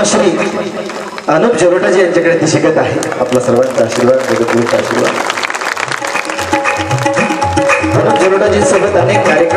पद्मश्री अनुप जोरटाजी यांच्याकडे ती शिकत आहे. आपला सर्वांचा आशीर्वाद जगद्गुरूचा आशीर्वाद. अनुप जोरटाजी सोबत अनेक कार्यक्रम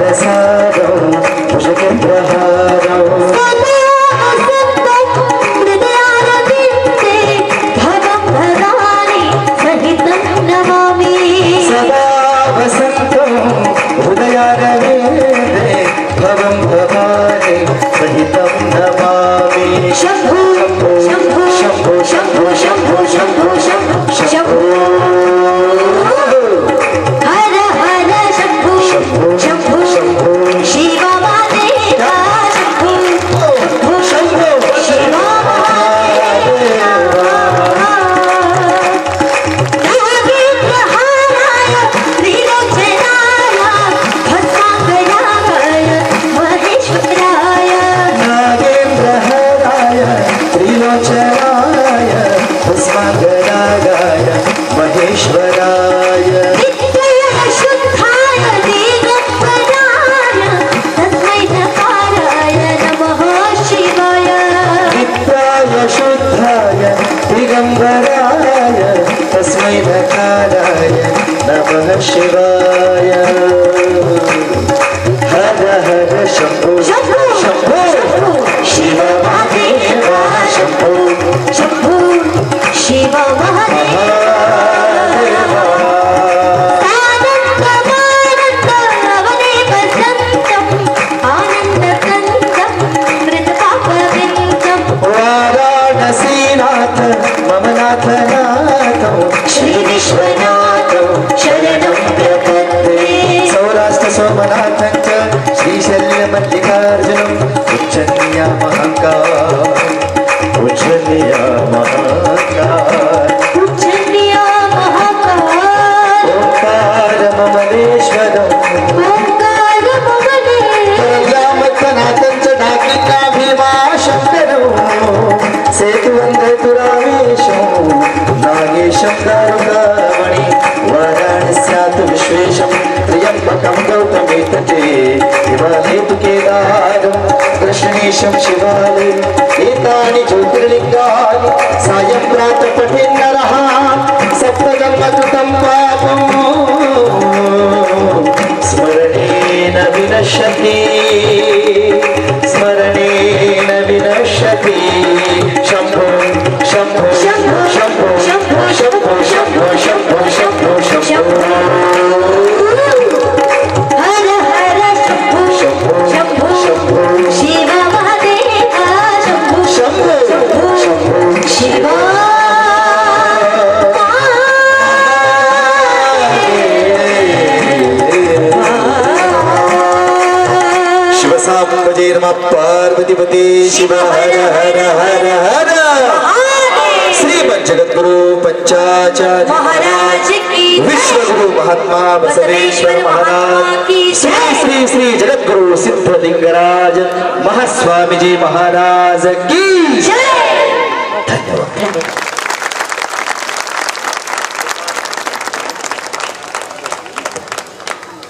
the sun. शिवाय हर हर शम्भो शम्भो शिव महादेव शम्भो शम्भो शिव महादेव सोमनाथञ्च श्रीशल्यमल्लिकार्जुनम् उच्छन्या महाकाल उच्छन्या महाकाल उच्छन्या महाकाल ओङ्कार ममलेश्वर सेतु నిమిషం శివాలి ఏతాని జ్యోతిర్లింగాలు సాయం ప్రాత పఠిన్నర సప్తగమృతం పాపం. స్మరణేన వినశతి शिवसाम्बजे नमः। पार्वतीपते शिव हर हर हर हर। श्रीमद जगद्गुरु पंचाचार्य महाराज की विश्वगुरु महात्मा बसवेश्वर महाराज। श्री श्री श्री जगद्गुरु सिद्धलिंगराज महास्वामीजी महाराज की जय। धन्यवाद।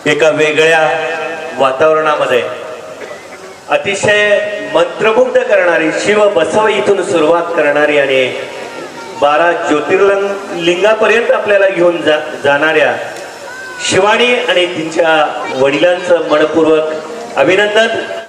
एका वेगळ्या वातावरणामध्ये अतिशय मंत्रमुग्ध करणारी शिव बसव इथून सुरुवात करणारी आणि बारा ज्योतिर्लिंग लिंगापर्यंत आपल्याला घेऊन जा जाणाऱ्या शिवानी आणि तिच्या वडिलांचं मनपूर्वक अभिनंदन.